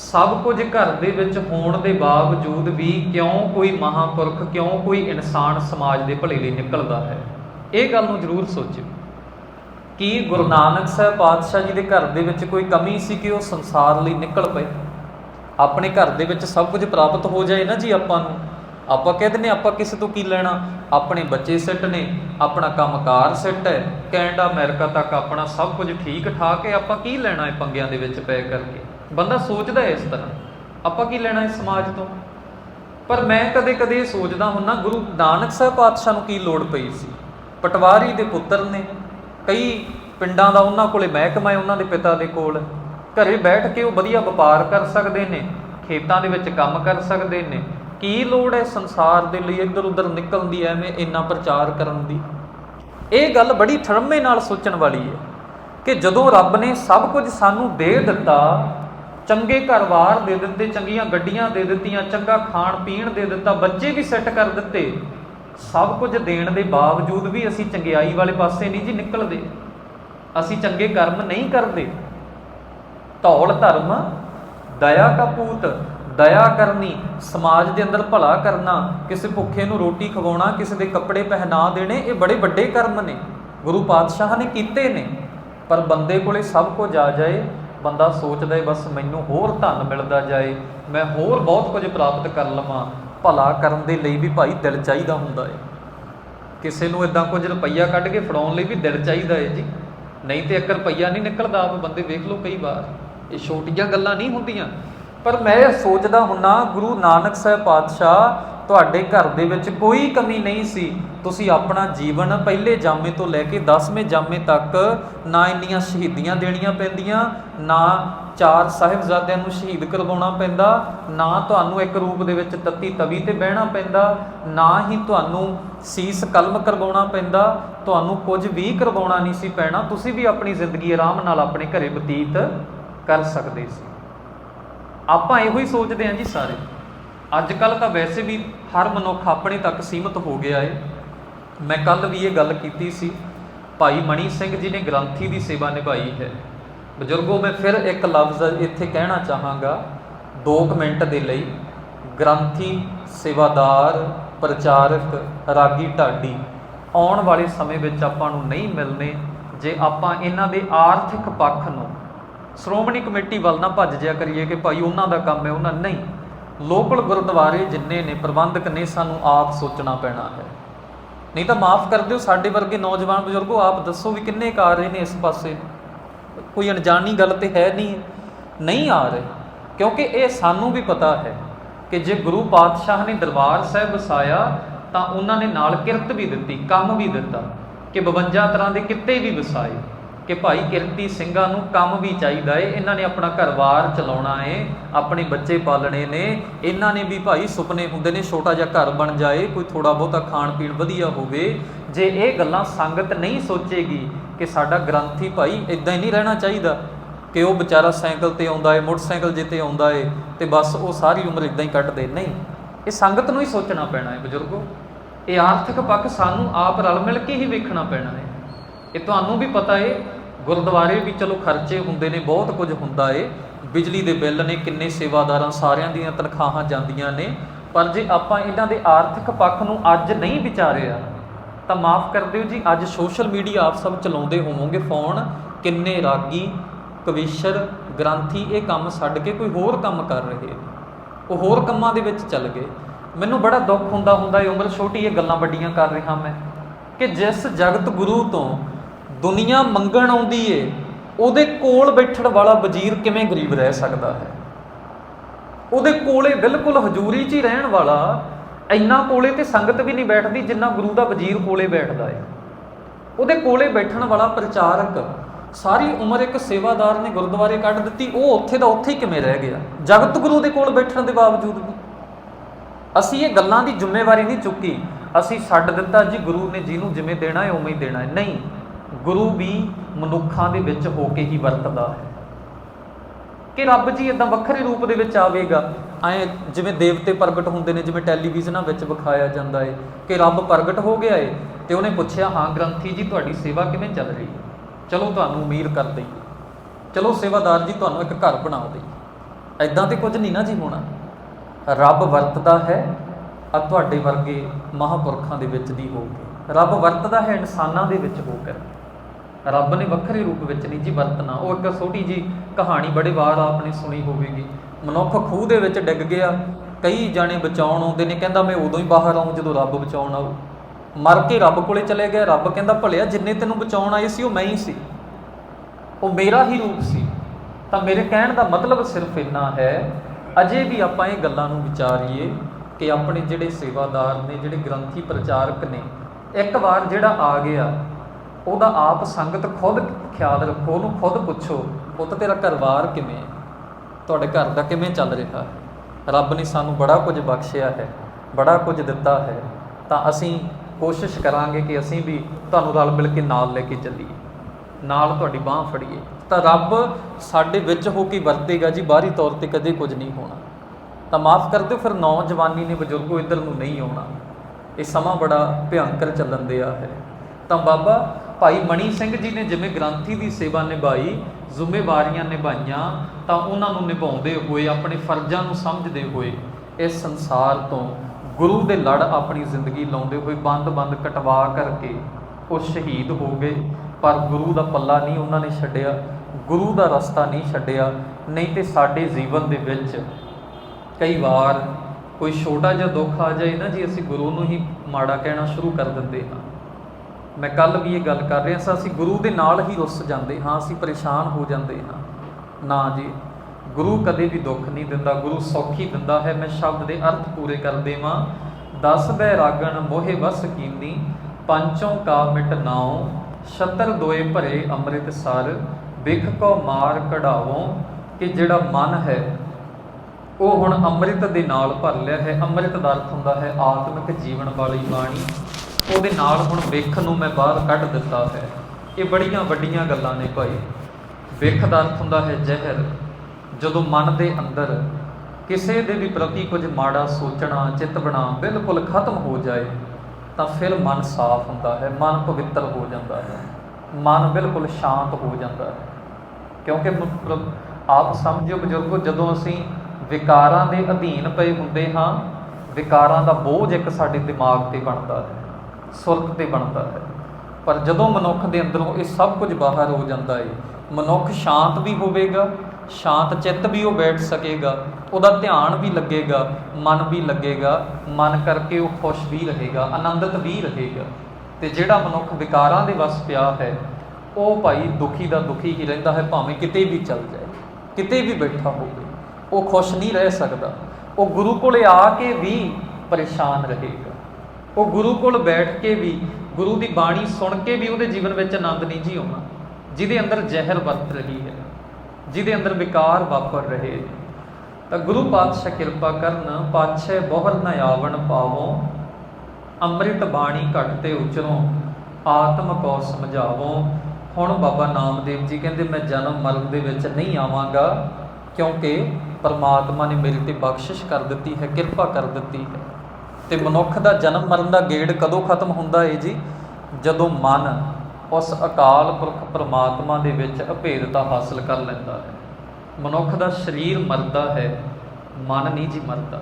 ਸਭ ਕੁਝ ਘਰ ਦੇ ਵਿੱਚ ਹੋਣ ਦੇ ਬਾਵਜੂਦ ਵੀ ਕਿਉਂ ਕੋਈ ਮਹਾਪੁਰਖ, ਕਿਉਂ ਕੋਈ ਇਨਸਾਨ ਸਮਾਜ ਦੇ ਭਲੇ ਲਈ ਨਿਕਲਦਾ ਹੈ? ਇਹ ਗੱਲ ਨੂੰ ਜ਼ਰੂਰ ਸੋਚਿਓ। ਕੀ ਗੁਰੂ ਨਾਨਕ ਸਾਹਿਬ ਪਾਤਸ਼ਾਹ ਜੀ ਦੇ ਘਰ ਦੇ ਵਿੱਚ ਕੋਈ ਕਮੀ ਸੀ ਕਿ ਉਹ ਸੰਸਾਰ ਲਈ ਨਿਕਲ ਪਏ? ਆਪਣੇ ਘਰ ਦੇ ਵਿੱਚ ਸਭ ਕੁਝ ਪ੍ਰਾਪਤ ਹੋ ਜਾਏ ਨਾ ਜੀ ਆਪਾਂ ਨੂੰ? ਆਪਾਂ ਕਹਿ ਦਿੰਦੇ ਆਪਾਂ ਕਿਸੇ ਤੋਂ ਕੀ ਲੈਣਾ? ਆਪਣੇ ਬੱਚੇ ਸਿੱਟ ਨੇ, ਆਪਣਾ ਕੰਮਕਾਰ ਸਿੱਟ ਹੈ, ਕੈਨੇਡਾ, ਅਮਰੀਕਾ ਤੱਕ ਆਪਣਾ ਸਭ ਕੁਝ ਠੀਕ ਠਾਕ ਹੈ, ਆਪਾਂ ਕੀ ਲੈਣਾ ਹੈ ਪੰਗਿਆਂ ਦੇ ਵਿੱਚ ਪੈ ਕਰਕੇ? ਬੰਦਾ ਸੋਚਦਾ ਹੈ ਇਸ ਤਰ੍ਹਾਂ। ਆਪਾਂ ਕੀ ਲੈਣਾ ਇਸ ਸਮਾਜ ਤੋਂ? ਪਰ ਮੈਂ ਕਦੇ-ਕਦੇ ਇਹ ਸੋਚਦਾ ਹੁੰਨਾ, ਗੁਰੂ ਨਾਨਕ ਸਾਹਿਬ ਪਾਤਸ਼ਾਹ ਨੂੰ ਕੀ ਲੋੜ ਪਈ ਸੀ? ਪਟਵਾਰੀ ਦੇ ਪੁੱਤਰ ਨੇ, ਕਈ ਪਿੰਡਾਂ ਦਾ ਉਹਨਾਂ ਕੋਲੇ ਮਹਿਕਮਾ ਹੈ, ਉਹਨਾਂ ਦੇ ਪਿਤਾ ਦੇ ਕੋਲ। ਘਰੇ ਬੈਠ ਕੇ ਉਹ ਵਧੀਆ ਵਪਾਰ ਕਰ ਸਕਦੇ ਨੇ, ਖੇਤਾਂ ਦੇ ਵਿੱਚ ਕੰਮ ਕਰ ਸਕਦੇ ਨੇ। ਕੀ ਲੋੜ ਹੈ ਸੰਸਾਰ ਦੇ ਲਈ ਇੱਧਰ ਉੱਧਰ ਨਿਕਲਣ ਦੀ, ਐਵੇਂ ਇੰਨਾ ਪ੍ਰਚਾਰ ਕਰਨ ਦੀ? ਇਹ ਗੱਲ ਬੜੀ ਠਰਮੇ ਨਾਲ ਸੋਚਣ ਵਾਲੀ ਹੈ ਕਿ ਜਦੋਂ ਰੱਬ ਨੇ ਸਭ ਕੁਝ ਸਾਨੂੰ ਦੇ ਦਿੱਤਾ ਚੰਗੇ ਘਰ-ਬਾਰ ਦੇ ਦਿੱਤੇ, ਚੰਗੀਆਂ ਗੱਡੀਆਂ ਦੇ ਦਿੱਤੀਆਂ, ਚੰਗਾ ਖਾਣ ਪੀਣ ਦੇ ਦਿੱਤਾ, ਬੱਚੇ ਵੀ ਸੈੱਟ ਕਰ ਦਿੱਤੇ। ਸਭ ਕੁਝ ਦੇਣ ਦੇ ਬਾਵਜੂਦ ਵੀ ਅਸੀਂ ਚੰਗਿਆਈ ਵਾਲੇ ਪਾਸੇ ਨਹੀਂ ਜੀ ਨਿਕਲਦੇ। ਅਸੀਂ ਚੰਗੇ ਕਰਮ ਨਹੀਂ ਕਰਦੇ। ਧੌਲ ਧਰਮ, ਦਇਆ ਕਾ ਪੂਤ, ਦਇਆ ਕਰਨੀ, ਸਮਾਜ ਦੇ ਅੰਦਰ ਭਲਾ ਕਰਨਾ, ਕਿਸੇ ਭੁੱਖੇ ਨੂੰ ਰੋਟੀ ਖਵਾਉਣਾ, ਕਿਸੇ ਦੇ ਕੱਪੜੇ ਪਹਿਨਾ ਦੇਣੇ, ਇਹ ਬੜੇ ਵੱਡੇ ਕਰਮ ਨੇ। ਗੁਰੂ ਪਾਤਸ਼ਾਹ ਨੇ ਕੀਤੇ ਨੇ। ਪਰ ਬੰਦੇ ਕੋਲੇ ਸਭ ਕੁਝ ਆ ਜਾਏ ਬੰਦਾ ਸੋਚਦਾ ਹੈ ਬਸ ਮੈਨੂੰ ਹੋਰ ਧਨ ਮਿਲਦਾ ਜਾਏ, ਮੈਂ ਹੋਰ ਬਹੁਤ ਕੁਝ ਪ੍ਰਾਪਤ ਕਰ ਲਵਾਂ, ਭਲਾ ਕਰਨ ਦੇ ਲਈ ਵੀ ਭਾਈ ਦਿਲ ਚਾਹੀਦਾ ਹੁੰਦਾ ਹੈ ਕਿਸੇ ਨੂੰ ਇਦਾਂ ਕੁਝ ਰੁਪਈਆ ਕੱਢ ਕੇ ਫੜਾਉਣ ਲਈ ਵੀ ਦਿਲ ਚਾਹੀਦਾ ਹੈ ਜੀ। ਨਹੀਂ ਤੇ ਇੱਕ ਰੁਪਈਆ ਨਹੀਂ ਨਿਕਲਦਾ ਆਪ, ਬੰਦੇ ਵੇਖ ਲਓ ਕਈ ਵਾਰ। ਇਹ ਛੋਟੀਆਂ ਗੱਲਾਂ ਨਹੀਂ ਹੁੰਦੀਆਂ। ਪਰ ਮੈਂ ਸੋਚਦਾ ਹੁੰਨਾ, ਗੁਰੂ ਨਾਨਕ ਸਾਹਿਬ ਪਾਤਸ਼ਾਹ ਤੁਹਾਡੇ ਘਰ ਦੇ ਵਿੱਚ ਕੋਈ ਕਮੀ ਨਹੀਂ ਸੀ। ਤੁਸੀਂ ਆਪਣਾ ਜੀਵਨ ਪਹਿਲੇ ਜਾਮੇ ਤੋਂ ਲੈ ਕੇ 10ਵੇਂ ਜਾਮੇ ਤੱਕ ਨਾ ਇੰਨੀਆਂ ਸ਼ਹੀਦੀਆਂ ਦੇਣੀਆਂ ਪੈਂਦੀਆਂ, ਨਾ ਚਾਰ ਸਾਹਿਬਜ਼ਾਦਿਆਂ ਨੂੰ ਸ਼ਹੀਦ ਕਰਵਾਉਣਾ ਪੈਂਦਾ, ਨਾ ਤੁਹਾਨੂੰ ਇੱਕ ਰੂਪ ਦੇ ਵਿੱਚ ਤੱਤੀ ਤਵੀ ਤੇ ਬਹਿਣਾ ਪੈਂਦਾ, ਨਾ ਹੀ ਤੁਹਾਨੂੰ ਸੀਸ ਕਲਮ ਕਰਵਾਉਣਾ ਪੈਂਦਾ। ਤੁਹਾਨੂੰ ਕੁਝ ਵੀ ਕਰਵਾਉਣਾ ਨਹੀਂ ਸੀ ਪੈਣਾ, ਤੁਸੀਂ ਵੀ ਆਪਣੀ ਜ਼ਿੰਦਗੀ ਆਰਾਮ ਨਾਲ ਆਪਣੇ ਘਰੇ ਬਤੀਤ ਕਰ ਸਕਦੇ ਸੀ। ਆਪਾਂ ਇਹੋ ਹੀ ਸੋਚਦੇ ਹਾਂ ਜੀ ਸਾਰੇ। ਅੱਜ ਕੱਲ ਤਾਂ ਵੈਸੇ ਵੀ ਹਰ ਮਨੁੱਖ ਆਪਣੇ ਤੱਕ ਸੀਮਤ ਹੋ ਗਿਆ ਏ। ਮੈਂ ਕੱਲ ਵੀ ਇਹ ਗੱਲ ਕੀਤੀ ਸੀ, ਭਾਈ ਮਣੀ ਸਿੰਘ ਜੀ ਨੇ ਗ੍ਰੰਥੀ ਦੀ ਸੇਵਾ ਨਿਭਾਈ ਹੈ। ਬਜ਼ੁਰਗੋ, ਮੈਂ ਫਿਰ ਇੱਕ ਲਫ਼ਜ਼ ਇੱਥੇ ਕਹਿਣਾ ਚਾਹਾਂਗਾ 2 ਮਿੰਟ ਦੇ ਲਈ। ਗ੍ਰੰਥੀ, ਸੇਵਾਦਾਰ, ਪ੍ਰਚਾਰਕ, ਰਾਗੀ ਢਾਡੀ, ਆਉਣ ਵਾਲੇ ਸਮੇਂ ਵਿੱਚ ਆਪਾਂ ਨੂੰ ਨਹੀਂ ਮਿਲਨੇ ਜੇ ਆਪਾਂ ਇਹਨਾਂ ਦੇ ਆਰਥਿਕ ਪੱਖ ਨੂੰ। ਸ਼੍ਰੋਮਣੀ ਕਮੇਟੀ ਵੱਲ ਨਾ ਭੱਜ ਜਿਆ ਕਰੀਏ ਕਿ ਭਾਈ ਉਹਨਾਂ ਦਾ ਕੰਮ ਹੈ, ਉਹਨਾਂ ਨਹੀਂ। ਲੋਕਲ ਗੁਰਦੁਆਰੇ ਜਿੰਨੇ ਨੇ, ਪ੍ਰਬੰਧਕ ਨੇ, ਸਾਨੂੰ ਆਪ ਸੋਚਣਾ ਪੈਣਾ ਹੈ। ਨਹੀਂ ਤਾਂ ਮਾਫ ਕਰ ਦਿਓ, ਸਾਡੇ ਵਰਗੇ ਨੌਜਵਾਨ ਬਜ਼ੁਰਗੋ, ਆਪ ਦੱਸੋ ਵੀ ਕਿੰਨੇ ਕੁ ਆ ਰਹੇ ਨੇ ਇਸ ਪਾਸੇ। ਕੋਈ ਅਣਜਾਣੀ ਗੱਲ ਤੇ ਹੈ ਨਹੀਂ ਨਹੀਂ ਆ ਰਹੇ। ਕਿਉਂਕਿ ਇਹ ਸਾਨੂੰ ਵੀ ਪਤਾ ਹੈ ਕਿ ਜੇ ਗੁਰੂ ਪਾਤਸ਼ਾਹ ਨੇ ਦਰਬਾਰ ਸਾਹਿਬ ਵਸਾਇਆ, ਤਾਂ ਉਹਨਾਂ ਨੇ ਨਾਲ ਕਿਰਤ ਵੀ ਦਿੱਤੀ, ਕੰਮ ਵੀ ਦਿੱਤਾ, ਕਿ 52 ਤਰ੍ਹਾਂ ਦੇ ਕਿੱਤੇ ਵੀ ਵਸਾਏ। ਕਿ ਭਾਈ ਕਿਰਤੀ ਸਿੰਘਾਂ ਨੂੰ ਕੰਮ ਵੀ ਚਾਹੀਦਾ ਏ, ਇਹਨਾਂ ਨੇ ਆਪਣਾ ਘਰ-ਬਾਰ ਚਲਾਉਣਾ ਏ, ਆਪਣੇ ਬੱਚੇ ਪਾਲਣੇ ਨੇ, ਇਹਨਾਂ ਨੇ ਵੀ ਭਾਈ ਸੁਪਨੇ ਹੁੰਦੇ ਨੇ ਛੋਟਾ ਜਿਹਾ ਘਰ ਬਣ ਜਾਏ, ਕੋਈ ਥੋੜਾ ਬਹੁਤਾ ਖਾਣ ਪੀਣ ਵਧੀਆ ਹੋਵੇ। ਜੇ ਇਹ ਗੱਲਾਂ ਸੰਗਤ ਨਹੀਂ ਸੋਚੇਗੀ ਕਿ ਸਾਡਾ ਗ੍ਰੰਥੀ ਭਾਈ ਇਦਾਂ ਹੀ ਨਹੀਂ ਰਹਿਣਾ ਚਾਹੀਦਾ ਕਿ ਉਹ ਵਿਚਾਰਾ ਸਾਈਕਲ ਤੇ ਆਉਂਦਾ ਏ, ਮੋਟਰਸਾਈਕਲ ਜੇ ਤੇ ਆਉਂਦਾ ਏ, ਤੇ ਬਸ ਉਹ ਸਾਰੀ ਉਮਰ ਇਦਾਂ ਹੀ ਕੱਢਦੇ ਨਹੀਂ, ਇਹ ਸੰਗਤ ਨੂੰ ਹੀ ਸੋਚਣਾ ਪੈਣਾ ਹੈ ਬਜ਼ੁਰਗੋ। ਇਹ ਆਰਥਿਕ ਪੱਖ ਸਾਨੂੰ ਆਪ ਰਲ ਮਿਲ ਕੇ ਹੀ ਵੇਖਣਾ ਪੈਣਾ ਹੈ ਇਹ ਤੁਹਾਨੂੰ ਵੀ ਪਤਾ ਏ ਗੁਰਦੁਆਰੇ ਵੀ ਚਲੋ ਖਰਚੇ ਹੁੰਦੇ ਨੇ, ਬਹੁਤ ਕੁਝ ਹੁੰਦਾ ਏ। ਬਿਜਲੀ ਦੇ ਬਿੱਲ ਨੇ, ਕਿੰਨੇ ਸੇਵਾਦਾਰਾਂ ਸਾਰਿਆਂ ਦੀਆਂ ਤਨਖਾਹਾਂ ਜਾਂਦੀਆਂ ਨੇ। ਪਰ ਜੇ ਆਪਾਂ ਇਹਨਾਂ ਦੇ ਆਰਥਿਕ ਪੱਖ ਨੂੰ ਅੱਜ ਨਹੀਂ ਵਿਚਾਰਿਆ ਤਾਂ ਮਾਫ ਕਰ ਦਿਓ ਜੀ, ਅੱਜ ਸੋਸ਼ਲ ਮੀਡੀਆ ਆਪ ਸਭ ਚਲਾਉਂਦੇ ਹੋਵੋਗੇ, ਫੋਨ, ਕਿੰਨੇ ਰਾਗੀ, ਕਵੀਸ਼ਰ, ਗ੍ਰੰਥੀ, ਇਹ ਕੰਮ ਛੱਡ ਕੇ ਕੋਈ ਹੋਰ ਕੰਮ ਕਰ ਰਹੇ ਉਹ ਹੋਰ ਕੰਮਾਂ ਦੇ ਵਿੱਚ ਚੱਲ ਗਏ। ਮੈਨੂੰ ਬੜਾ ਦੁੱਖ ਹੁੰਦਾ ਹੁੰਦਾ ਇਹ ਉਮਰ ਛੋਟੀ ਇਹ ਗੱਲਾਂ ਵੱਡੀਆਂ ਕਰ ਰਿਹਾ ਮੈਂ। ਕਿ ਜਿਸ ਜਗਤ ਗੁਰੂ ਤੋਂ ਦੁਨੀਆ ਮੰਗਣ ਆਉਂਦੀ ਏ, ਉਹਦੇ ਕੋਲ ਬੈਠਣ ਵਾਲਾ ਵਜ਼ੀਰ ਕਿਵੇਂ ਗਰੀਬ ਰਹਿ ਸਕਦਾ ਹੈ? ਉਹਦੇ ਕੋਲੇ ਬਿਲਕੁਲ ਹਜ਼ੂਰੀ 'ਚ ਹੀ ਰਹਿਣ ਵਾਲਾ ਇੰਨਾ ਕੋਲੇ ਤੇ ਸੰਗਤ ਵੀ ਨਹੀਂ ਬੈਠਦੀ ਜਿੰਨਾ ਗੁਰੂ ਦਾ ਵਜ਼ੀਰ ਕੋਲੇ ਬੈਠਦਾ ਹੈ ਉਹਦੇ ਕੋਲੇ ਬੈਠਣ ਵਾਲਾ ਪ੍ਰਚਾਰਕ ਸਾਰੀ ਉਮਰ ਇੱਕ ਸੇਵਾਦਾਰ ਨੇ ਗੁਰਦੁਆਰੇ ਕੱਢ ਦਿੱਤੀ, ਉਹ ਉੱਥੇ ਦਾ ਉੱਥੇ ਹੀ ਕਿਵੇਂ ਰਹਿ ਗਿਆ? ਜਗਤ ਗੁਰੂ ਦੇ ਕੋਲ ਬੈਠਣ ਦੇ ਬਾਵਜੂਦ ਵੀ। ਅਸੀਂ ਇਹ ਗੱਲਾਂ ਦੀ ਜ਼ਿੰਮੇਵਾਰੀ ਨਹੀਂ ਚੁੱਕੀ। ਅਸੀਂ ਛੱਡ ਦਿੱਤਾ ਜੀ, ਗੁਰੂ ਨੇ ਜਿਹਨੂੰ ਜਿਵੇਂ ਦੇਣਾ ਹੈ, ਉਵੇਂ ਹੀ ਦੇਣਾ ਹੈ। ਨਹੀਂ ਗੁਰੂ ਵੀ ਮਨੁੱਖਾਂ ਦੇ ਵਿੱਚ ਹੋ ਕੇ ਹੀ ਵਰਤਦਾ ਹੈ। ਕਿ ਰੱਬ ਜੀ ਇਦਾਂ ਵੱਖਰੇ ਰੂਪ ਦੇ ਵਿੱਚ ਆਵੇਗਾ? ਐ ਜਿਵੇਂ ਦੇਵਤੇ ਪ੍ਰਗਟ ਹੁੰਦੇ ਨੇ, ਜਿਵੇਂ ਟੈਲੀਵਿਜ਼ਨਾਂ ਵਿੱਚ ਵਿਖਾਇਆ ਜਾਂਦਾ ਹੈ ਕਿ ਰੱਬ ਪ੍ਰਗਟ ਹੋ ਗਿਆ ਏ, ਤੇ ਉਹਨੇ ਪੁੱਛਿਆ, ਹਾਂ ਗ੍ਰੰਥੀ ਜੀ, ਤੁਹਾਡੀ ਸੇਵਾ ਕਿਵੇਂ ਚੱਲ ਰਹੀ? ਹੈ ਚਲੋ ਤੁਹਾਨੂੰ ਅਮੀਰ ਕਰ ਦਈਏ। ਚਲੋ ਸੇਵਾਦਾਰ ਜੀ, ਤੁਹਾਨੂੰ ਇੱਕ ਘਰ ਬਣਾ ਦਈਏ। ਐਦਾਂ ਤੇ ਕੁਝ ਨਹੀਂ ਨਾ ਜੀ ਹੋਣਾ। ਰੱਬ ਵਰਤਦਾ ਹੈ, ਆ ਤੁਹਾਡੇ ਵਰਗੇ ਮਹਾਪੁਰਖਾਂ ਦੇ ਵਿੱਚ ਦੀ ਹੋ ਕੇ। ਰੱਬ ਵਰਤਦਾ ਹੈ, ਇਨਸਾਨਾਂ ਦੇ ਵਿੱਚ ਹੋ ਕੇ। ਰੱਬ ਨੇ ਵੱਖਰੇ ਰੂਪ ਵਿੱਚ ਨਹੀਂ ਜੀ ਵਰਤਣਾ, ਉਹ ਇੱਕ ਛੋਟੀ ਜੀ ਕਹਾਣੀ ਬੜੇ ਵਾਰ ਆਪਨੇ ਸੁਣੀ ਹੋਵੇਗੀ। ਮਨੁੱਖ ਖੂਹ ਦੇ ਵਿੱਚ ਡਿੱਗ ਗਿਆ, ਕਈ ਜਾਣੇ ਬਚਾਉਣ ਆਉਂਦੇ ਨੇ, ਕਹਿੰਦਾ ਮੈਂ ਉਦੋਂ ਹੀ ਬਾਹਰ ਆਉਂ ਜਦੋਂ ਰੱਬ ਬਚਾਉਣ ਆਊ। ਮਰ ਕੇ ਰੱਬ ਕੋਲੇ ਚਲੇ ਗਿਆ, ਰੱਬ ਕਹਿੰਦਾ ਭਲਿਆ ਜਿੰਨੇ ਤੈਨੂੰ ਬਚਾਉਣ ਆਏ ਸੀ, ਉਹ ਮੈਂ ਹੀ ਸੀ। ਉਹ ਮੇਰਾ ਹੀ ਰੂਪ ਸੀ। ਤਾਂ ਮੇਰੇ ਕਹਿਣ ਦਾ ਮਤਲਬ ਸਿਰਫ ਇੰਨਾ ਹੈ, ਅਜੇ ਵੀ ਆਪਾਂ ਇਹ ਗੱਲਾਂ ਨੂੰ ਵਿਚਾਰੀਏ ਕਿ ਆਪਣੇ ਜਿਹੜੇ ਸੇਵਾਦਾਰ ਨੇ, ਜਿਹੜੇ ਗ੍ਰੰਥੀ ਪ੍ਰਚਾਰਕ ਨੇ, ਇੱਕ ਵਾਰ ਜਿਹੜਾ ਆ ਗਿਆ ਉਹਦਾ ਆਪ ਸੰਗਤ ਖੁਦ ਖਿਆਲ ਰੱਖੋ, ਉਹਨੂੰ ਖੁਦ ਪੁੱਛੋ, ਪੁੱਤ ਤੇਰਾ ਘਰ-ਬਾਰ ਕਿਵੇਂ? ਹੈ ਤੁਹਾਡੇ ਘਰ ਦਾ ਕਿਵੇਂ ਚੱਲ ਰਿਹਾ? ਹੈ ਰੱਬ ਨੇ ਸਾਨੂੰ ਬੜਾ ਕੁਝ ਬਖਸ਼ਿਆ ਹੈ, ਬੜਾ ਕੁਝ ਦਿੱਤਾ ਹੈ। ਤਾਂ ਅਸੀਂ ਕੋਸ਼ਿਸ਼ ਕਰਾਂਗੇ ਕਿ ਅਸੀਂ ਵੀ ਤੁਹਾਨੂੰ ਰਲ ਮਿਲ ਕੇ ਨਾਲ ਲੈ ਕੇ ਚੱਲੀਏ, ਨਾਲ ਤੁਹਾਡੀ ਬਾਹ ਫੜੀਏ। ਤਾਂ ਰੱਬ ਸਾਡੇ ਵਿੱਚ ਹੋ ਕੇ ਵਰਤੇਗਾ ਜੀ, ਬਾਹਰੀ ਤੌਰ ਤੇ ਕਦੇ ਕੁਝ ਨਹੀਂ ਹੋਣਾ। ਤਾਂ ਮਾਫ ਕਰ ਦਿਓ, ਫਿਰ ਨੌਜਵਾਨੀ ਨੇ ਬਜ਼ੁਰਗੋ ਇੱਧਰ ਨੂੰ ਨਹੀਂ ਆਉਣਾ। ਇਹ ਸਮਾਂ ਬੜਾ ਭਿਆਨਕ ਚੱਲਣ ਦਿਆ ਹੈ। ਤਾਂ ਬਾਬਾ ਭਾਈ ਮਣੀ ਸਿੰਘ ਜੀ ਨੇ ਜਿਵੇਂ ਗ੍ਰੰਥੀ ਦੀ ਸੇਵਾ ਨਿਭਾਈ, ਜ਼ਿੰਮੇਵਾਰੀਆਂ ਨਿਭਾਈਆਂ, ਤਾਂ ਉਹਨਾਂ ਨੂੰ ਨਿਭਾਉਂਦੇ ਹੋਏ, ਆਪਣੇ ਫਰਜ਼ਾਂ ਨੂੰ ਸਮਝਦੇ ਹੋਏ, ਇਸ ਸੰਸਾਰ ਤੋਂ ਗੁਰੂ ਦੇ ਲੜ ਆਪਣੀ ਜ਼ਿੰਦਗੀ ਲਾਉਂਦੇ ਹੋਏ ਬੰਦ-ਬੰਦ ਕਟਵਾ ਕਰਕੇ ਉਹ ਸ਼ਹੀਦ ਹੋ ਗਏ। ਪਰ ਗੁਰੂ ਦਾ ਪੱਲਾ ਨਹੀਂ ਉਹਨਾਂ ਨੇ ਛੱਡਿਆ, ਗੁਰੂ ਦਾ ਰਸਤਾ ਨਹੀਂ ਛੱਡਿਆ, ਨਹੀਂ ਤੇ ਸਾਡੇ ਜੀਵਨ ਦੇ ਵਿੱਚ ਕਈ ਵਾਰ ਕੋਈ ਛੋਟਾ ਜਿਹਾ ਦੁੱਖ ਆ ਜਾਏ ਨਾ ਜੀ, ਅਸੀਂ ਗੁਰੂ ਨੂੰ ਹੀ ਮਾੜਾ ਕਹਿਣਾ ਸ਼ੁਰੂ ਕਰ ਦਿੰਦੇ ਹਾਂ। ਮੈਂ ਕੱਲ ਵੀ ਇਹ ਗੱਲ ਕਰ ਰਿਹਾ ਸਾਂ, ਅਸੀਂ ਗੁਰੂ ਦੇ ਨਾਲ ਹੀ ਰੁੱਸ ਜਾਂਦੇ ਹਾਂ, ਅਸੀਂ ਪਰੇਸ਼ਾਨ ਹੋ ਜਾਂਦੇ ਹਾਂ। ਨਾ ਜੀ, ਗੁਰੂ ਕਦੇ ਵੀ ਦੁੱਖ ਨਹੀਂ ਦਿੰਦਾ, ਗੁਰੂ ਸੌਖੀ ਦਿੰਦਾ ਹੈ, ਮੈਂ ਸ਼ਬਦ ਦੇ ਅਰਥ ਪੂਰੇ ਕਰ ਦੇਵਾਂ। ਦਸ ਬੈ ਰਾਗਣ ਮੋਹਿ ਵਸ ਕੀਨੀ, ਪੰਚੋਂ ਕਾ ਮਿਟ ਨਾਉ, ਛਤਰ ਦੋਏ ਭਰੇ ਅੰਮ੍ਰਿਤ ਸਰ, ਬਿਖ ਕੋ ਮਾਰ ਕਢਾਵੋ, ਕਿ ਜਿਹੜਾ ਮਨ ਹੈ, ਉਹ ਹੁਣ ਅੰਮ੍ਰਿਤ ਦੇ ਨਾਲ ਭਰ ਲਿਆ ਹੈ। ਅੰਮ੍ਰਿਤ ਦਾ ਅਰਥ ਹੁੰਦਾ ਹੈ ਆਤਮਿਕ ਜੀਵਨ ਵਾਲੀ ਬਾਣੀ। ਉਹਦੇ ਨਾਲ ਹੁਣ ਵਿਖ ਨੂੰ ਮੈਂ ਬਾਹਰ ਕੱਢ ਦਿੱਤਾ ਹੈ। ਇਹ ਬੜੀਆਂ ਵੱਡੀਆਂ ਗੱਲਾਂ ਨੇ ਭਾਈ। ਵਿਖ ਦਾ ਅਰਥ ਹੁੰਦਾ ਹੈ ਜ਼ਹਿਰ। ਜਦੋਂ ਮਨ ਦੇ ਅੰਦਰ ਕਿਸੇ ਦੇ ਵੀ ਪ੍ਰਤੀ ਕੁਝ ਮਾੜਾ ਸੋਚਣਾ ਚਿਤਵਣਾ ਬਿਲਕੁਲ ਖਤਮ ਹੋ ਜਾਏ, ਤਾਂ ਫਿਰ ਮਨ ਸਾਫ਼ ਹੁੰਦਾ ਹੈ, ਮਨ ਪਵਿੱਤਰ ਹੋ ਜਾਂਦਾ ਹੈ। ਮਨ ਬਿਲਕੁਲ ਸ਼ਾਂਤ ਹੋ ਜਾਂਦਾ ਹੈ। ਕਿਉਂਕਿ ਆਪ ਸਮਝਿਓ ਬਜ਼ੁਰਗੋ, ਜਦੋਂ ਅਸੀਂ ਵਿਕਾਰਾਂ ਦੇ ਅਧੀਨ ਪਏ ਹੁੰਦੇ ਹਾਂ, ਵਿਕਾਰਾਂ ਦਾ ਬੋਝ ਇੱਕ ਸਾਡੇ ਦਿਮਾਗ ਤੇ ਬਣਦਾ ਹੈ। ਸੁਰਤ ਤੇ ਬਣਦਾ ਹੈ। ਪਰ ਜਦੋਂ ਮਨੁੱਖ ਦੇ ਅੰਦਰੋਂ ਇਹ ਸਭ ਕੁਝ ਬਾਹਰ ਹੋ ਜਾਂਦਾ ਹੈ ਮਨੁੱਖ ਸ਼ਾਂਤ ਵੀ ਹੋਵੇਗਾ, ਸ਼ਾਂਤ ਚਿੱਤ ਵੀ ਉਹ ਬੈਠ ਸਕੇਗਾ, ਉਹਦਾ ਧਿਆਨ ਵੀ ਲੱਗੇਗਾ, ਮਨ ਵੀ ਲੱਗੇਗਾ, ਮਨ ਕਰਕੇ ਉਹ ਖੁਸ਼ ਵੀ ਰਹੇਗਾ, ਆਨੰਦਿਤ ਵੀ ਰਹੇਗਾ। ਤੇ ਜਿਹੜਾ ਮਨੁੱਖ ਵਿਕਾਰਾਂ ਦੇ ਵਸ ਪਿਆ ਹੈ, ਉਹ ਭਾਈ ਦੁਖੀ ਦਾ ਦੁਖੀ ਹੀ ਰਹਿੰਦਾ ਹੈ, ਭਾਵੇਂ ਕਿਤੇ ਵੀ ਚੱਲ ਜਾਏ, ਕਿਤੇ ਵੀ ਬੈਠਾ ਹੋਵੇ। ਉਹ ਖੁਸ਼ ਨਹੀਂ ਰਹਿ ਸਕਦਾ। ਉਹ ਗੁਰੂ ਕੋਲੇ ਆ ਕੇ ਵੀ ਪਰੇਸ਼ਾਨ ਰਹੇਗਾ। ਉਹ ਗੁਰੂ ਕੋਲ ਬੈਠ ਕੇ ਵੀ, ਗੁਰੂ ਦੀ ਬਾਣੀ ਸੁਣ ਕੇ ਵੀ ਉਹਦੇ ਜੀਵਨ ਵਿੱਚ ਆਨੰਦ ਨਹੀਂ ਜੀ ਆਉਣਾ। ਜਿਹਦੇ ਅੰਦਰ ਜ਼ਹਿਰ ਵਰਤ ਰਹੀ ਹੈ, ਜਿਹਦੇ ਅੰਦਰ ਵਿਕਾਰ ਵਾਪਰ ਰਹੇ ਨੇ। ਤਾਂ ਗੁਰੂ ਪਾਤਸ਼ਾਹ ਕਿਰਪਾ ਕਰਨ, ਪਾਛੇ ਬਹੁਰ ਨ ਆਵਣ ਪਾਵੋ, ਅੰਮ੍ਰਿਤ ਬਾਣੀ ਘਟ ਤੇ ਉਚਰੋ, ਆਤਮ ਕੋ ਸਮਝਾਵੋ। ਹੁਣ ਬਾਬਾ ਨਾਮਦੇਵ ਜੀ ਕਹਿੰਦੇ, ਮੈਂ ਜਨਮ ਮਰਨ ਦੇ ਵਿੱਚ ਨਹੀਂ ਆਵਾਂਗਾ, ਕਿਉਂਕਿ ਪਰਮਾਤਮਾ ਨੇ ਮੇਰੇ ਤੇ ਬਖਸ਼ਿਸ਼ ਕਰ ਦਿੱਤੀ ਹੈ, ਕਿਰਪਾ ਕਰ ਦਿੱਤੀ ਹੈ। ਤੇ ਮਨੁੱਖ ਦਾ ਜਨਮ ਮਰਨ ਦਾ ਗੇੜ ਕਦੋਂ ਖਤਮ ਹੁੰਦਾ ਹੈ ਜੀ? ਜਦੋਂ ਮਨ ਉਸ ਅਕਾਲ ਪੁਰਖ ਪਰਮਾਤਮਾ ਦੇ ਵਿੱਚ ਅਭੇਦਤਾ ਹਾਸਲ ਕਰ ਲੈਂਦਾ ਹੈ। ਮਨੁੱਖ ਦਾ ਸਰੀਰ ਮਰਦਾ ਹੈ, ਮਨ ਨਹੀਂ ਜੀ ਮਰਦਾ।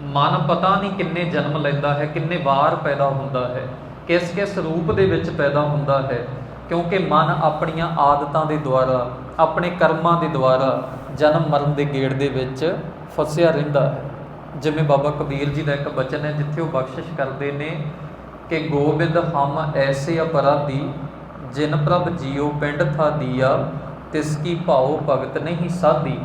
ਮਨ ਪਤਾ ਨਹੀਂ ਕਿੰਨੇ ਜਨਮ ਲੈਂਦਾ ਹੈ, ਕਿੰਨੇ ਵਾਰ ਪੈਦਾ ਹੁੰਦਾ ਹੈ ਕਿਸ ਕਿਸ ਰੂਪ ਦੇ ਵਿੱਚ ਪੈਦਾ ਹੁੰਦਾ ਹੈ, ਕਿਉਂਕਿ ਮਨ ਆਪਣੀਆਂ ਆਦਤਾਂ ਦੇ ਦੁਆਰਾ, ਆਪਣੇ ਕਰਮਾਂ ਦੇ ਦੁਆਰਾ ਜਨਮ ਮਰਨ ਦੇ ਗੇੜ ਦੇ ਵਿੱਚ ਫਸਿਆ ਰਹਿੰਦਾ ਹੈ। ਜਿਵੇਂ ਬਾਬਾ ਕਬੀਰ ਜੀ ਦਾ ਇੱਕ ਬਚਨ ਹੈ, ਜਿੱਥੇ ਉਹ ਬਖਸ਼ਿਸ਼ ਕਰਦੇ ਨੇ ਕਿ ਗੋਬਿੰਦ ਹਮ ਐਸੇ ਅਪਰਾਧੀ ਜਿਨ ਪ੍ਰਭ ਜੀਉ ਪਿੰਡ ਥਾ ਦੀਆ, ਤਿਸ ਕੀ ਭਾਉ ਭਗਤ ਨਹੀਂ ਸਾਧੀ।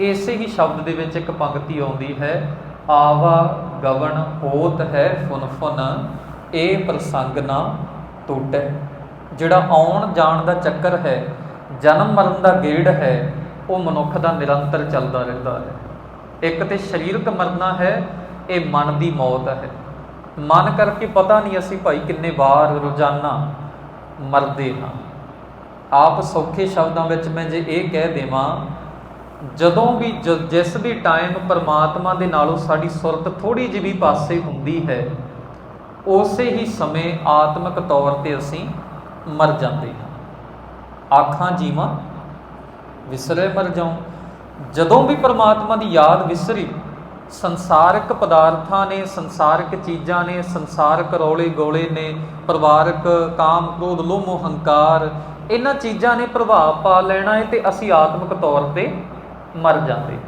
ਇਸੇ ਹੀ ਸ਼ਬਦ ਦੇ ਵਿੱਚ ਇੱਕ ਪੰਕਤੀ ਆਉਂਦੀ ਹੈ, ਆਵਾ ਗਵਨ ਹੋਤ ਹੈ ਫੁਨ ਫੁਨ ਇਹ ਪ੍ਰਸੰਗ ਨਾ ਟੁੱਟੈ। ਜਿਹੜਾ ਆਉਣ ਜਾਣ ਦਾ ਚੱਕਰ ਹੈ, ਜਨਮ ਮਰਨ ਦਾ ਗੇੜ ਹੈ, ਉਹ ਮਨੁੱਖ ਦਾ ਨਿਰੰਤਰ ਚੱਲਦਾ ਰਹਿੰਦਾ ਹੈ। ਇੱਕ ਤੇ ਸਰੀਰਕ ਮਰਨਾ ਹੈ, ਇਹ ਮਨ ਦੀ ਮੌਤ ਹੈ। ਮਨ ਕਰਕੇ ਪਤਾ ਨਹੀਂ ਅਸੀਂ ਭਾਈ ਕਿੰਨੇ ਵਾਰ ਰੋਜ਼ਾਨਾ ਮਰਦੇ ਹਾਂ। ਆਪ ਸੌਖੇ ਸ਼ਬਦਾਂ ਵਿੱਚ ਮੈਂ ਜੇ ਇਹ ਕਹਿ ਦੇਵਾਂ, ਜਦੋਂ ਵੀ ਜ- ਜਿਸ ਵੀ ਟਾਈਮ ਪਰਮਾਤਮਾ ਦੇ ਨਾਲੋਂ ਸਾਡੀ ਸੁਰਤ ਥੋੜੀ ਜਿਹੀ ਵੀ ਪਾਸੇ ਹੁੰਦੀ ਹੈ, ਉਸੇ ਹੀ ਸਮੇਂ ਆਤਮਿਕ ਤੌਰ ਤੇ ਅਸੀਂ ਮਰ ਜਾਂਦੇ ਹਾਂ। ਆਖਾਂ ਜੀਵਾਂ, ਵਿਸਰੇ ਮਰ ਜਾਉ। ਜਦੋਂ ਵੀ ਪਰਮਾਤਮਾ ਦੀ ਯਾਦ ਵਿਸਰੀ, ਸੰਸਾਰਿਕ ਪਦਾਰਥਾਂ ਨੇ, ਸੰਸਾਰਿਕ ਚੀਜ਼ਾਂ ਨੇ, ਸੰਸਾਰਿਕ ਰੌਲੇ ਗੋਲੇ ਨੇ, ਪਰਿਵਾਰਕ ਕਾਮ ਕ੍ਰੋਧ, ਲੋਭ ਹੰਕਾਰ ਇਹਨਾਂ ਚੀਜ਼ਾਂ ਨੇ ਪ੍ਰਭਾਵ ਪਾ ਲੈਣਾ ਹੈ ਤੇ ਅਸੀਂ ਆਤਮਿਕ ਤੌਰ ਤੇ ਮਰ ਜਾਂਦੇ।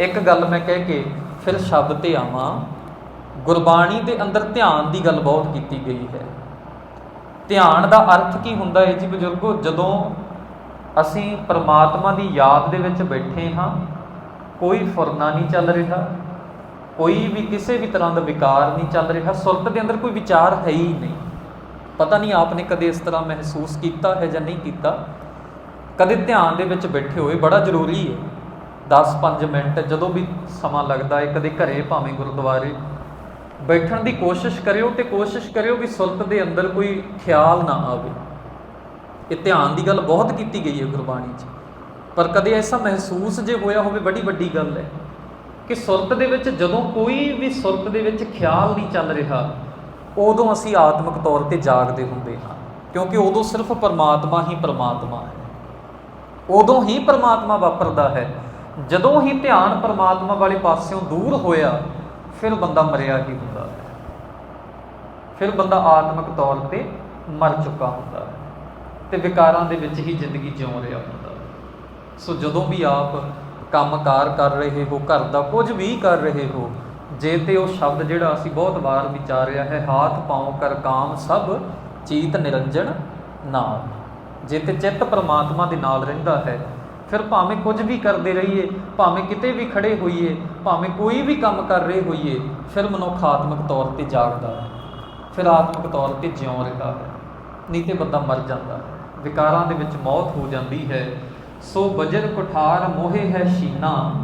ਇੱਕ ਗੱਲ ਮੈਂ ਕਹਿ ਕੇ ਫਿਰ ਸ਼ਬਦ ਤੇ ਆਵਾਂ, ਗੁਰਬਾਣੀ ਦੇ ਅੰਦਰ ਧਿਆਨ ਦੀ ਗੱਲ ਬਹੁਤ ਕੀਤੀ ਗਈ ਹੈ। ਧਿਆਨ ਦਾ ਅਰਥ ਕੀ ਹੁੰਦਾ ਹੈ ਜੀ ਬਜ਼ੁਰਗੋ? ਜਦੋਂ ਅਸੀਂ ਪਰਮਾਤਮਾ ਦੀ ਯਾਦ ਦੇ ਵਿੱਚ ਬੈਠੇ ਹਾਂ। ਕੋਈ ਫੁਰਨਾ ਨਹੀਂ ਚੱਲ ਰਿਹਾ। ਕੋਈ ਵੀ ਕਿਸੇ ਵੀ ਤਰ੍ਹਾਂ ਦਾ ਵਿਕਾਰ ਨਹੀਂ ਚੱਲ ਰਿਹਾ। ਸੁਰਤ ਦੇ ਅੰਦਰ ਕੋਈ ਵਿਚਾਰ ਹੈ ਹੀ ਨਹੀਂ। ਪਤਾ ਨਹੀਂ ਆਪਨੇ ਕਦੇ ਇਸ ਤਰ੍ਹਾਂ ਮਹਿਸੂਸ ਕੀਤਾ ਹੈ ਜਾਂ ਨਹੀਂ ਕੀਤਾ। ਕਦੇ ਧਿਆਨ ਦੇ ਵਿੱਚ ਬੈਠੇ ਹੋਏ ਬੜਾ ਜ਼ਰੂਰੀ ਹੈ। 10-5 ਮਿੰਟ ਜਦੋਂ ਵੀ ਸਮਾਂ ਲੱਗਦਾ ਹੈ, ਕਦੇ ਘਰੇ ਭਾਵੇਂ ਗੁਰਦੁਆਰੇ ਬੈਠਣ ਦੀ ਕੋਸ਼ਿਸ਼ ਕਰਿਓ ਤੇ ਕੋਸ਼ਿਸ਼ ਕਰਿਓ ਵੀ ਸੁਰਤ ਦੇ ਅੰਦਰ ਕੋਈ ਖਿਆਲ ਨਾ ਆਵੇ। ਇਹ ਧਿਆਨ ਦੀ ਗੱਲ ਬਹੁਤ ਕੀਤੀ ਗਈ ਹੈ ਗੁਰਬਾਣੀ 'ਚ। ਪਰ ਕਦੇ ਐਸਾ ਮਹਿਸੂਸ ਜੇ ਹੋਇਆ ਹੋਵੇ, ਬੜੀ ਵੱਡੀ ਗੱਲ ਹੈ ਕਿ ਸੁਰਤ ਦੇ ਵਿੱਚ ਜਦੋਂ ਕੋਈ ਵੀ ਸੁਰਤ ਦੇ ਵਿੱਚ ਖਿਆਲ ਨਹੀਂ ਚੱਲ ਰਿਹਾ, ਉਦੋਂ ਅਸੀਂ ਆਤਮਿਕ ਤੌਰ ਤੇ ਜਾਗਦੇ ਹੁੰਦੇ ਹਾਂ। ਕਿਉਂਕਿ ਉਦੋਂ ਸਿਰਫ ਪਰਮਾਤਮਾ ਹੀ ਪਰਮਾਤਮਾ ਹੈ। ਉਦੋਂ ਹੀ ਪਰਮਾਤਮਾ ਵਾਪਰਦਾ ਹੈ। ਜਦੋਂ ਹੀ ਧਿਆਨ ਪਰਮਾਤਮਾ ਵਾਲੇ ਪਾਸਿਓਂ ਦੂਰ ਹੋਇਆ, ਫਿਰ ਬੰਦਾ ਮਰਿਆ ਹੀ ਹੁੰਦਾ ਹੈ। ਫਿਰ ਬੰਦਾ ਆਤਮਿਕ ਤੌਰ ਤੇ ਮਰ ਚੁੱਕਾ ਹੁੰਦਾ ਹੈ। ਤੇ ਵਿਕਾਰਾਂ ਦੇ ਵਿੱਚ ਹੀ ਜ਼ਿੰਦਗੀ ਜਿਉਂ ਰਿਹਾ ਹੁੰਦਾ। ਸੋ ਜਦੋਂ ਵੀ ਆਪ ਕੰਮਕਾਰ ਕਰ ਰਹੇ ਹੋ, ਘਰ ਦਾ ਕੁਝ ਵੀ ਕਰ ਰਹੇ ਹੋ, ਜੇ ਤੇ ਉਹ ਸ਼ਬਦ ਜਿਹੜਾ ਅਸੀਂ ਬਹੁਤ ਵਾਰ ਵਿਚਾਰਿਆ ਹੈ, ਹਾਥ ਪਾਉ ਕਰ ਕਾਮ ਸਭ, ਚੀਤ ਨਿਰੰਜਨ ਨਾਲ ਜੇ ਤੇ ਚਿੱਤ ਪਰਮਾਤਮਾ ਦੇ ਨਾਲ ਰਹਿੰਦਾ ਹੈ, ਫਿਰ ਭਾਵੇਂ ਕੁਝ ਵੀ ਕਰਦੇ ਰਹੀਏ, ਭਾਵੇਂ ਕਿਤੇ ਵੀ ਖੜੇ ਹੋਈਏ, ਭਾਵੇਂ ਕੋਈ ਵੀ ਕੰਮ ਕਰ ਰਹੇ ਹੋਈਏ, ਫਿਰ ਮਨੁੱਖ ਆਤਮਿਕ ਤੌਰ ਤੇ ਜਾਗਦਾ ਹੈ। ਫਿਰ ਆਤਮਿਕ ਤੌਰ ਤੇ ਜਿਉਂ ਰਿਹਾ ਹੈ। ਨਹੀਂ ਤੇ ਬੰਦਾ ਮਰ ਜਾਂਦਾ ਹੈ। ਵਿਕਾਰਾਂ ਦੇ ਵਿੱਚ ਮੌਤ ਹੋ ਜਾਂਦੀ ਹੈ ਸੋ ਬਜਰ ਕੁਠਾਰ ਮੋਹੇ ਹੈ ਸ਼ੀਨਾ।